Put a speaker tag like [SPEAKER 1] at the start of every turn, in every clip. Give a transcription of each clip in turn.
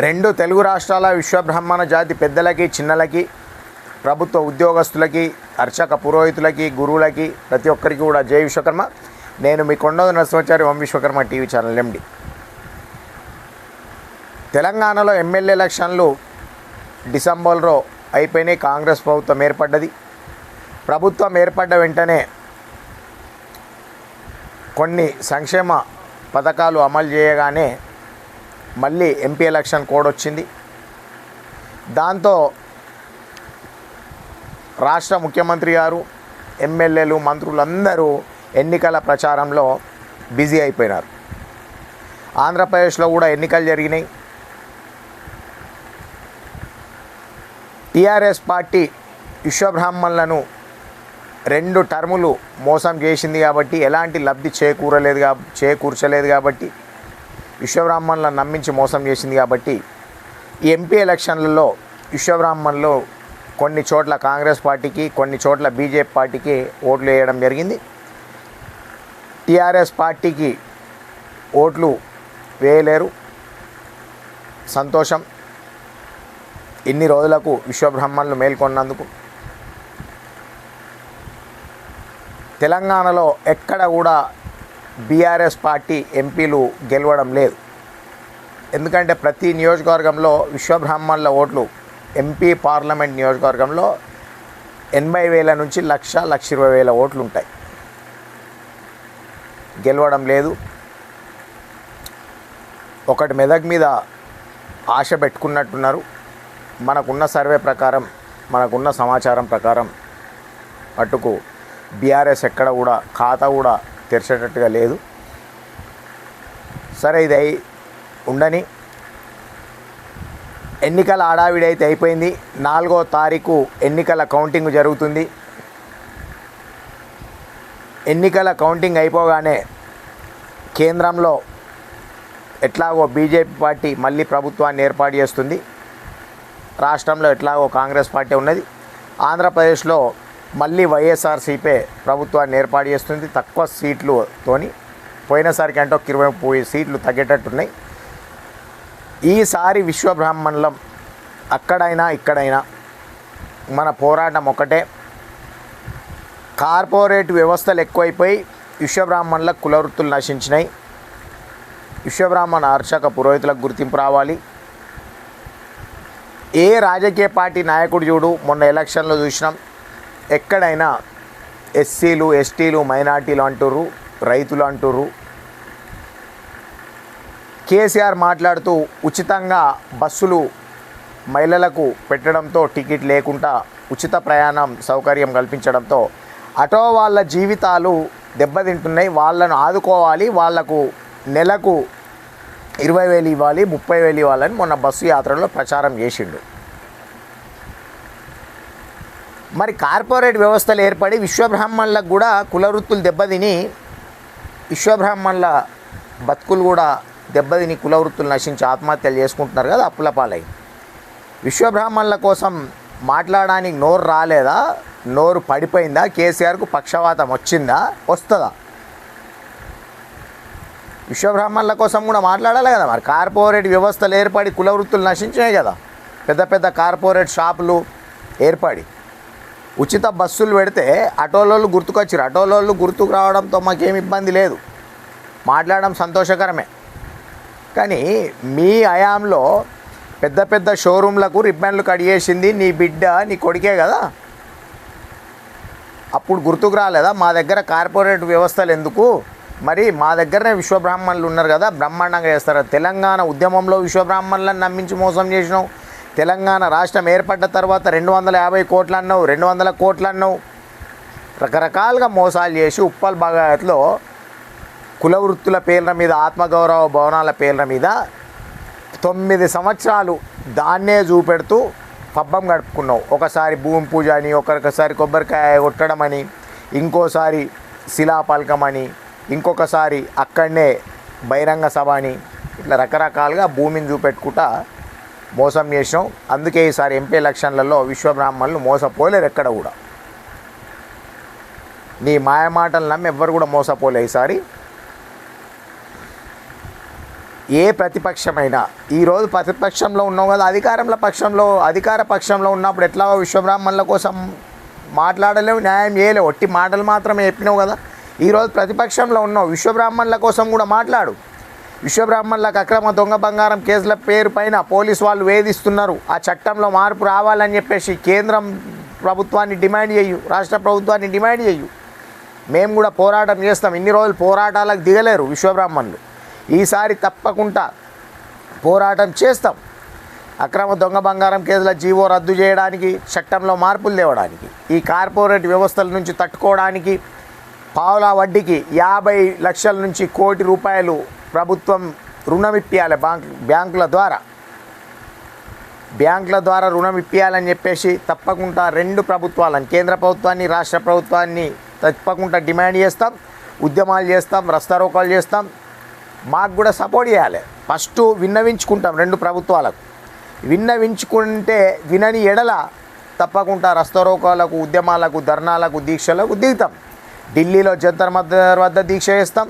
[SPEAKER 1] రెండు తెలుగు రాష్ట్రాల విశ్వబ్రహ్మణ జాతి పెద్దలకి చిన్నలకి ప్రభుత్వ ఉద్యోగస్తులకి అర్చక పురోహితులకి గురువులకి ప్రతి ఒక్కరికి కూడా జై విశ్వకర్మ. నేను మీ Konda Narasimhachari Om Vishwakarma TV channel MD. తెలంగాణలో ఎమ్మెల్యే ఎలక్షన్లు డిసెంబర్లో అయిపోయినాయి. కాంగ్రెస్ ప్రభుత్వం ఏర్పడ్డది. ప్రభుత్వం ఏర్పడ్డ వెంటనే కొన్ని సంక్షేమ పథకాలు అమలు చేయగానే మళ్ళీ ఎంపీ ఎలక్షన్ కోడ్ వచ్చింది. దాంతో రాష్ట్ర ముఖ్యమంత్రి గారు ఎమ్మెల్యేలు మంత్రులందరూ ఎన్నికల ప్రచారంలో బిజీ అయిపోయినారు. ఆంధ్రప్రదేశ్లో కూడా ఎన్నికలు జరిగినాయి. టీఆర్ఎస్ పార్టీ విశ్వబ్రాహ్మణులను రెండు టర్ములు మోసం చేసింది కాబట్టి ఎలాంటి లబ్ధి చేకూరలేదు కా చేకూర్చలేదు కాబట్టి విశ్వబ్రాహ్మణులను నమ్మించి మోసం చేసింది కాబట్టి ఈ ఎంపీ ఎలక్షన్లలో విశ్వబ్రాహ్మణులు కొన్ని చోట్ల కాంగ్రెస్ పార్టీకి కొన్ని చోట్ల బీజేపీ పార్టీకి ఓట్లు వేయడం జరిగింది. టీఆర్ఎస్ పార్టీకి ఓట్లు వేయలేరు. సంతోషం. ఇన్ని రోజులకు విశ్వబ్రహ్మణులు మేల్కొన్నందుకు. తెలంగాణలో ఎక్కడ కూడా బీఆర్ఎస్ పార్టీ ఎంపీలు గెలవడం లేదు. ఎందుకంటే ప్రతి నియోజకవర్గంలో విశ్వబ్రాహ్మణుల ఓట్లు ఎంపీ పార్లమెంట్ నియోజకవర్గంలో ఎనభై వేల నుంచి లక్ష లక్ష ఇరవై వేల ఓట్లు ఉంటాయి గెలవడం లేదు. ఒకటి మెదక్ మీద ఆశ పెట్టుకున్నట్టున్నారు. మనకున్న సర్వే ప్రకారం మనకున్న సమాచారం ప్రకారం మట్టుకు బీఆర్ఎస్ ఎక్కడ కూడా ఖాతా కూడా తెరిచేటట్టుగా లేదు. సరే ఇది అయి ఉండని. ఎన్నికల హడావిడి అయితే అయిపోయింది. నాలుగో తారీఖు ఎన్నికల కౌంటింగ్ జరుగుతుంది. ఎన్నికల కౌంటింగ్ అయిపోగానే కేంద్రంలో ఎట్లాగో బీజేపీ పార్టీ మళ్ళీ ప్రభుత్వాన్ని ఏర్పాటు చేస్తుంది. రాష్ట్రంలో ఎట్లాగో కాంగ్రెస్ పార్టీ ఉన్నది. ఆంధ్రప్రదేశ్లో మళ్ళీ వైఎస్ఆర్సీపే ప్రభుత్వాన్ని ఏర్పాటు చేస్తుంది. తక్కువ సీట్లుతోని పోయినసారి కంటే ఒక ఇరవై ముప్పై సీట్లు తగ్గేటట్టున్నాయి. ఈసారి విశ్వబ్రాహ్మణులం అక్కడైనా ఇక్కడైనా మన పోరాటం ఒకటే. కార్పొరేట్ వ్యవస్థలు ఎక్కువైపోయి విశ్వబ్రాహ్మణులకు కులవృత్తులు నశించినాయి. విశ్వబ్రాహ్మణ అర్చక పురోహితులకు గుర్తింపు రావాలి. ఏ రాజకీయ పార్టీ నాయకుడు చూడు మొన్న ఎలక్షన్లో చూసినాం. ఎక్కడైనా ఎస్సీలు ఎస్టీలు మైనార్టీలు అంటుర్రు రైతులు అంటుర్రు. కేసీఆర్ మాట్లాడుతూ ఉచితంగా బస్సులు మహిళలకు పెట్టడంతో టికెట్ లేకుండా ఉచిత ప్రయాణం సౌకర్యం కల్పించడంతో అటో వాళ్ళ జీవితాలు దెబ్బతింటున్నాయి. వాళ్ళను ఆదుకోవాలి. వాళ్ళకు నెలకు ఇరవై వేలు ఇవ్వాలి ముప్పై వేలు ఇవ్వాలని మొన్న బస్సు యాత్రలో ప్రచారం చేసిండు. మరి కార్పొరేట్ వ్యవస్థలు ఏర్పడి విశ్వబ్రాహ్మణులకు కూడా కులవృత్తులు దెబ్బతిని విశ్వబ్రాహ్మణుల బతుకులు కూడా దెబ్బతిని కులవృత్తులు నశించి ఆత్మహత్యలు చేసుకుంటున్నారు కదా అప్పుల పాలై. విశ్వబ్రాహ్మణుల కోసం మాట్లాడడానికి నోరు రాలేదా? నోరు పడిపోయిందా? కేసీఆర్కు పక్షవాతం వచ్చిందా? వస్తుందా? విశ్వబ్రాహ్మణుల కోసం కూడా మాట్లాడాలి కదా మరి. కార్పొరేట్ వ్యవస్థలు ఏర్పడి కులవృత్తులు నశించినాయి కదా. పెద్ద పెద్ద కార్పొరేట్ షాపులు ఏర్పడి. ఉచిత బస్సులు పెడితే ఆటోలోళ్ళు గుర్తుకొచ్చారు ఆటోలోళ్ళు గుర్తుకు రావడంతో మాకేం ఇబ్బంది లేదు. మాట్లాడడం సంతోషకరమే. కానీ మీ హయాంలో పెద్ద పెద్ద షోరూంలకు రిబ్బన్లు కడిగేసింది నీ బిడ్డ నీ కొడుకే కదా? అప్పుడు గుర్తుకు రాలేదా? మా దగ్గర కార్పొరేట్ వ్యవస్థలు ఎందుకు? మరి మా దగ్గరనే విశ్వబ్రాహ్మణులు ఉన్నారు కదా బ్రహ్మాండంగా చేస్తారు. తెలంగాణ ఉద్యమంలో విశ్వబ్రాహ్మణులను నమ్మించి మోసం చేసినావు. తెలంగాణ రాష్ట్రం ఏర్పడ్డ తర్వాత రెండు వందల యాభై కోట్లు అన్నావు రెండు వందల కోట్లు అన్నావు రకరకాలుగా మోసాలు చేసి ఉప్పల్ బగాయత్లో కుల వృత్తుల పేర్ల మీద ఆత్మగౌరవ భవనాల పేర్ల మీద తొమ్మిది సంవత్సరాలు దాన్నే చూపెడుతూ పబ్బం గడుపుకున్నావు. ఒకసారి భూమి పూజ అని ఒకరికసారి కొబ్బరికాయ కొట్టడం అని ఇంకోసారి శిలాపలకం అని ఇంకొకసారి అక్కడనే బహిరంగ సభ అని ఇట్లా రకరకాలుగా భూమిని చూపెట్టుకుంటా మోసం చేసినాం అందుకే ఈసారి ఎంపీ ఎలక్షన్లలో విశ్వబ్రాహ్మణులు మోసపోలేరు ఎక్కడ కూడా. నీ మాయమాటలు నమ్మి ఎవ్వరు కూడా మోసపోలే ఈసారి. ఏ ప్రతిపక్షమైనా ఈరోజు ప్రతిపక్షంలో ఉన్నావు కదా అధికారంలో పక్షంలో అధికార పక్షంలో ఉన్నప్పుడు ఎట్లా విశ్వబ్రాహ్మణుల కోసం మాట్లాడలేవు న్యాయం చేయలేవు. ఒట్టి మాటలు మాత్రమే చెప్పినావు కదా. ఈరోజు ప్రతిపక్షంలో ఉన్నావు విశ్వబ్రాహ్మణుల కోసం కూడా మాట్లాడు. విశ్వబ్రాహ్మణులకు అక్రమ దొంగ బంగారం కేసుల పేరు పైన పోలీసు వాళ్ళు వేధిస్తున్నారు. ఆ చట్టంలో మార్పు రావాలని చెప్పేసి కేంద్రం ప్రభుత్వాన్ని డిమాండ్ చేయు రాష్ట్ర ప్రభుత్వాన్ని డిమాండ్ చేయు. మేము కూడా పోరాటం చేస్తాం. ఇన్ని రోజులు పోరాటాలకు దిగలేరు విశ్వబ్రాహ్మణులు. ఈసారి తప్పకుండా పోరాటం చేస్తాం. అక్రమ దొంగ బంగారం కేసుల జీవో రద్దు చేయడానికి చట్టంలో మార్పులు తేవడానికి ఈ కార్పొరేట్ వ్యవస్థల నుంచి తట్టుకోవడానికి పావులా వడ్డీకి యాభై లక్షల నుంచి కోటి రూపాయలు ప్రభుత్వం రుణం ఇప్పియాలి బ్యాంక్ బ్యాంకుల ద్వారా. బ్యాంకుల ద్వారా రుణం ఇప్పియాలని చెప్పేసి తప్పకుండా రెండు ప్రభుత్వాలను కేంద్ర ప్రభుత్వాన్ని రాష్ట్ర ప్రభుత్వాన్ని తప్పకుండా డిమాండ్ చేస్తాం ఉద్యమాలు చేస్తాం రస్తారోకాలు చేస్తాం. మాకు కూడా సపోర్ట్ చేయాలి. ఫస్ట్ విన్నవించుకుంటాం రెండు ప్రభుత్వాలకు. విన్నవించుకుంటే వినని ఎడల తప్పకుండా రస్తారోకాలకు ఉద్యమాలకు ధర్నాలకు దీక్షలకు దిగుతాం. ఢిల్లీలో జంతర్ మద్దర్ వద్ద దీక్ష చేస్తాం.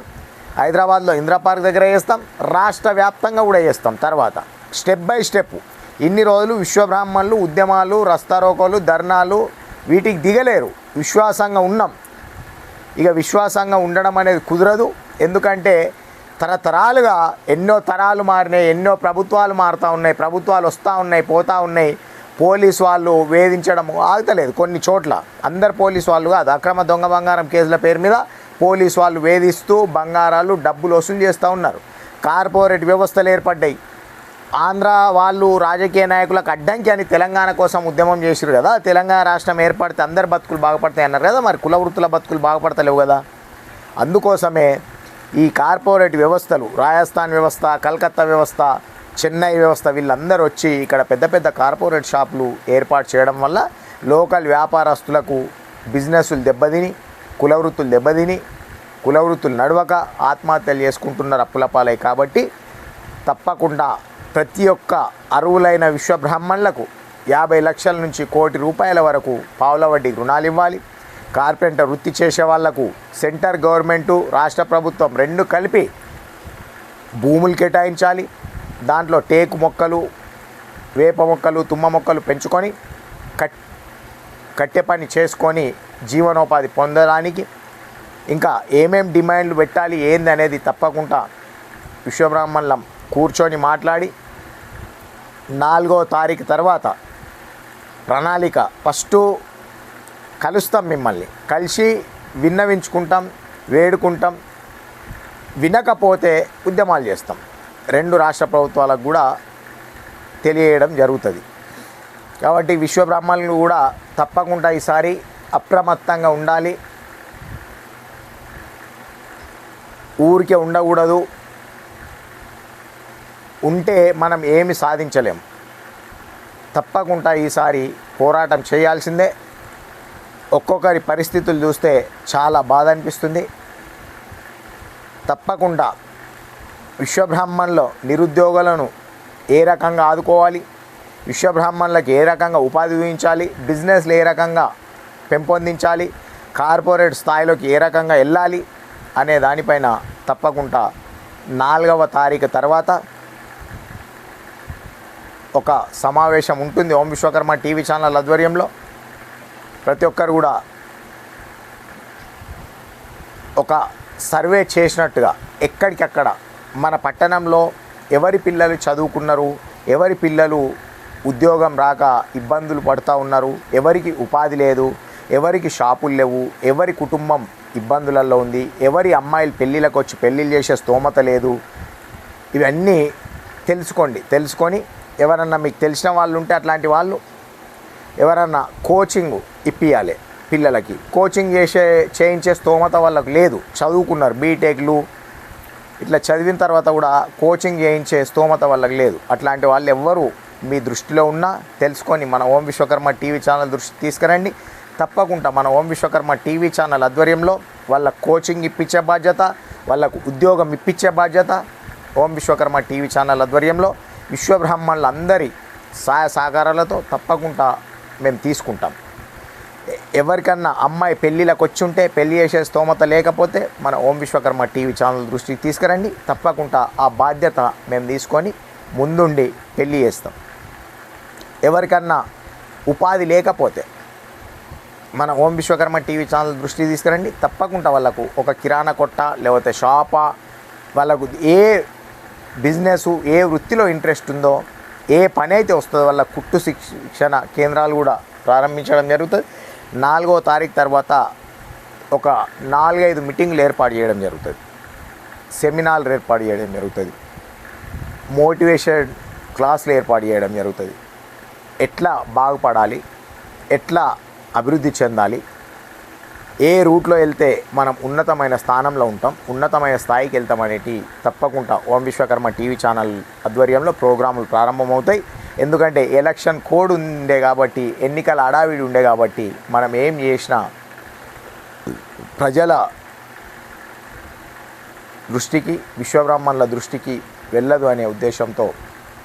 [SPEAKER 1] హైదరాబాద్లో ఇందిరా పార్క్ దగ్గర చేస్తాం రాష్ట్ర వ్యాప్తంగా కూడా చేస్తాం తర్వాత స్టెప్ బై స్టెప్ ఇన్ని రోజులు విశ్వబ్రాహ్మణులు ఉద్యమాలు రస్తారోకోలు ధర్నాలు వీటికి దిగలేరు. విశ్వాసంగా ఉన్నాం. ఇక విశ్వాసంగా ఉండడం అనేది కుదరదు. ఎందుకంటే తరతరాలుగా ఎన్నో తరాలు మారినాయి ఎన్నో ప్రభుత్వాలు మారుతూ ఉన్నాయి ప్రభుత్వాలు వస్తూ ఉన్నాయి పోతూ ఉన్నాయి. పోలీస్ వాళ్ళు వేధించడం ఆగుతలేదు కొన్ని చోట్ల. అందరు పోలీస్ వాళ్ళు కాదు అక్రమ దొంగ బంగారం కేసుల పేరు మీద పోలీస్ వాళ్ళు వేధిస్తూ బంగారాలు డబ్బులు వసూలు చేస్తూ ఉన్నారు. కార్పొరేట్ వ్యవస్థలు ఏర్పడ్డాయి. ఆంధ్ర వాళ్ళు రాజకీయ నాయకులకు అడ్డంకి అని తెలంగాణ కోసం ఉద్యమం చేసిరు కదా. తెలంగాణ రాష్ట్రం ఏర్పడితే అందరి బతుకులు బాగుపడతాయి అన్నారు కదా మరి. కుల వృత్తుల బతుకులు బాగుపడతలేవు కదా. అందుకోసమే ఈ కార్పొరేట్ వ్యవస్థలు రాజస్థాన్ వ్యవస్థ కలకత్తా వ్యవస్థ చెన్నై వ్యవస్థ వీళ్ళందరూ వచ్చి ఇక్కడ పెద్ద పెద్ద కార్పొరేట్ షాపులు ఏర్పాటు చేయడం వల్ల లోకల్ వ్యాపారస్తులకు బిజినెస్లు దెబ్బతిని కులవృత్తులు దెబ్బతిని కులవృత్తులు నడవక ఆత్మహత్యలు చేసుకుంటున్నారు అప్పులపాలై కాబట్టి తప్పకుండా ప్రతి ఒక్క అరువులైన విశ్వబ్రాహ్మణులకు యాభై లక్షల నుంచి కోటి రూపాయల వరకు పావుల వడ్డీ రుణాలు ఇవ్వాలి కార్పెంటర్ వృత్తి చేసే వాళ్ళకు సెంటర్ గవర్నమెంటు రాష్ట్ర ప్రభుత్వం రెండు కలిపి భూములు కేటాయించాలి. దాంట్లో టేకు మొక్కలు వేప మొక్కలు తుమ్మ మొక్కలు పెంచుకొని కట్ కట్టె పని చేసుకొని జీవనోపాధి పొందడానికి ఇంకా ఏమేం డిమాండ్లు పెట్టాలి ఏంది అనేది తప్పకుండా విశ్వబ్రాహ్మణులం కూర్చొని మాట్లాడి నాలుగో తారీఖు తర్వాత ప్రణాళిక ఫస్ట్ కలుస్తాం మిమ్మల్ని. కలిసి విన్నవించుకుంటాం వేడుకుంటాం వినకపోతే ఉద్యమాలు చేస్తాం. రెండు రాష్ట్ర ప్రభుత్వాలకు కూడా తెలియడం జరుగుతుంది. కాబట్టి విశ్వబ్రాహ్మణులు కూడా తప్పకుండా ఈసారి అప్రమత్తంగా ఉండాలి. ఊరికే ఉండకూడదు. ఉంటే మనం ఏమి సాధించలేం. తప్పకుండా ఈసారి పోరాటం చేయాల్సిందే. ఒక్కొక్కరి పరిస్థితులు చూస్తే చాలా బాధ అనిపిస్తుంది. తప్పకుండా విశ్వబ్రహ్మంలో నిరుద్యోగులను ఏ రకంగా ఆదుకోవాలి? విశ్వబ్రాహ్మణులకు ఏ రకంగా ఉపాధి ఊహించాలి బిజినెస్లు ఏ రకంగా పెంపొందించాలి? కార్పొరేట్ స్థాయిలోకి ఏ రకంగా వెళ్ళాలి? అనే దానిపైన తప్పకుండా నాలుగవ తారీఖు తర్వాత ఒక సమావేశం ఉంటుంది ఓం విశ్వకర్మ టీవీ ఛానల్ ఆధ్వర్యంలో. ప్రతి ఒక్కరు కూడా ఒక సర్వే చేసినట్టుగా ఎక్కడికక్కడ మన పట్టణంలో ఎవరి పిల్లలు చదువుకున్నారు? ఎవరి పిల్లలు ఉద్యోగం రాక ఇబ్బందులు పడుతూ ఉన్నారు. ఎవరికి ఉపాధి లేదు ఎవరికి షాపులు లేవు ఎవరి కుటుంబం ఇబ్బందులలో ఉంది ఎవరి అమ్మాయిలు పెళ్ళిళ్ళకి వచ్చి పెళ్ళిళ్ళు చేసే స్తోమత లేదు. ఇవన్నీ తెలుసుకోండి. తెలుసుకొని ఎవరన్నా మీకు తెలిసిన వాళ్ళు ఉంటే అట్లాంటి వాళ్ళు ఎవరన్నా కోచింగ్ ఇప్పియాలి పిల్లలకి. కోచింగ్ చేసే చేయించే స్తోమత వాళ్ళకు లేదు. చదువుకున్నారు బీటెక్లు. ఇట్లా చదివిన తర్వాత కూడా కోచింగ్ చేయించే స్తోమత వాళ్ళకి లేదు. అట్లాంటి వాళ్ళు ఎవ్వరు మీ దృష్టిలో ఉన్నా తెలుసుకొని మన ఓం విశ్వకర్మ టీవీ ఛానల్ దృష్టి తీసుకురండి. తప్పకుండా మన ఓం విశ్వకర్మ టీవీ ఛానల్ ఆధ్వర్యంలో వాళ్ళ కోచింగ్ ఇప్పించే బాధ్యత వాళ్ళకు ఉద్యోగం ఇప్పించే బాధ్యత ఓం విశ్వకర్మ టీవీ ఛానల్ ఆధ్వర్యంలో విశ్వబ్రహ్మణులందరి సహాయ సహకారాలతో తప్పకుండా మేము తీసుకుంటాం. ఎవరికన్నా అమ్మాయి పెళ్ళిళ్ళకి వచ్చి ఉంటే పెళ్ళి చేసే స్తోమత లేకపోతే మన ఓం విశ్వకర్మ టీవీ ఛానల్ దృష్టికి తీసుకురండి. తప్పకుండా ఆ బాధ్యత మేము తీసుకొని ముందుండి పెళ్ళి చేస్తాం. ఎవరికన్నా ఉపాధి లేకపోతే మన ఓం విశ్వకర్మ టీవీ ఛానల్ దృష్టికి తీసుకురండి. తప్పకుండా వాళ్ళకు ఒక కిరాణా కొట్ట లేకపోతే షాపా వాళ్ళకు ఏ బిజినెస్ ఏ వృత్తిలో ఇంట్రెస్ట్ ఉందో ఏ పని అయితే వస్తుందో వాళ్ళ కుట్టు శిక్షణ కేంద్రాలు కూడా ప్రారంభించడం జరుగుతుంది. నాలుగో తారీఖు తర్వాత ఒక నాలుగైదు మీటింగ్లు ఏర్పాటు చేయడం జరుగుతుంది. సెమినార్లు ఏర్పాటు చేయడం జరుగుతుంది. మోటివేషన్ క్లాసులు ఏర్పాటు చేయడం జరుగుతుంది. ఎట్లా బాగుపడాలి ఎట్లా అభివృద్ధి చెందాలి ఏ రూట్లో వెళ్తే మనం ఉన్నతమైన స్థానంలో ఉంటాం ఉన్నతమైన స్థాయికి వెళ్తాం అనేటి తప్పకుండా ఓం విశ్వకర్మ టీవీ ఛానల్ ఆధ్వర్యంలో ప్రోగ్రాములు ప్రారంభమవుతాయి. ఎందుకంటే ఎలక్షన్ కోడ్ ఉండే కాబట్టి ఎన్నికల అడావిడి ఉండే కాబట్టి మనం ఏం చేసినా ప్రజల దృష్టికి విశ్వబ్రాహ్మణుల దృష్టికి వెళ్ళదు అనే ఉద్దేశంతో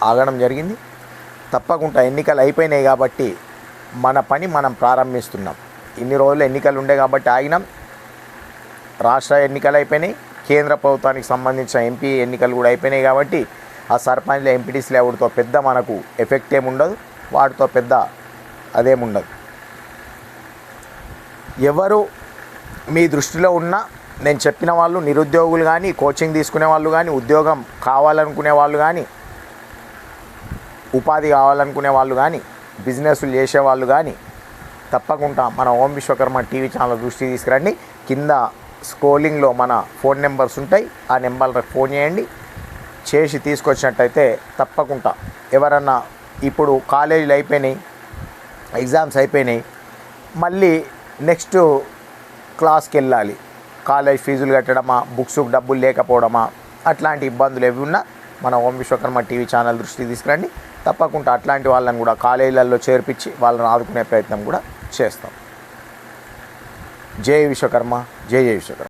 [SPEAKER 1] ఆగడం జరిగింది. తప్పకుండా ఎన్నికలు అయిపోయినాయి కాబట్టి మన పని మనం ప్రారంభిస్తున్నాం. ఇన్ని రోజులు ఎన్నికలు ఉండే కాబట్టి ఆగినాం. రాష్ట్ర ఎన్నికలు అయిపోయినాయి. కేంద్ర ప్రభుత్వానికి సంబంధించిన ఎంపీ ఎన్నికలు కూడా అయిపోయినాయి కాబట్టి ఆ సర్పంచ్ల ఎంపీటీసీలు ఎవరితో పెద్ద మనకు ఎఫెక్ట్ ఏముండదు వాటితో పెద్ద అదేముండదు ఎవరు మీ దృష్టిలో ఉన్న నేను చెప్పిన వాళ్ళు నిరుద్యోగులు కానీ కోచింగ్ తీసుకునే వాళ్ళు కానీ ఉద్యోగం కావాలనుకునే వాళ్ళు కానీ ఉపాధి కావాలనుకునే వాళ్ళు కానీ బిజినెస్లు చేసేవాళ్ళు కానీ తప్పకుండా మన ఓం విశ్వకర్మ టీవీ ఛానల్ దృష్టి తీసుకురండి. కింద స్క్రోలింగ్లో మన ఫోన్ నెంబర్స్ ఉంటాయి. ఆ నెంబర్లకు ఫోన్ చేయండి. చేసి తీసుకొచ్చినట్టయితే తప్పకుండా ఎవరన్నా ఇప్పుడు కాలేజీలు అయిపోయినాయి ఎగ్జామ్స్ అయిపోయినాయి మళ్ళీ నెక్స్ట్ క్లాస్కి వెళ్ళాలి కాలేజ్ ఫీజులు కట్టడమా బుక్స్ డబ్బులు లేకపోవడమా అట్లాంటి ఇబ్బందులు ఏవి ఉన్నా మన ఓం విశ్వకర్మ టీవీ ఛానల్ దృష్టికి తీసుకురండి. తప్పకుండా అట్లాంటి వాళ్ళని కూడా కాలేజీలలో చేర్పించి వాళ్ళని ఆదుకునే ప్రయత్నం కూడా చేస్తాం. జై విశ్వకర్మ జై జై విశ్వకర్మ.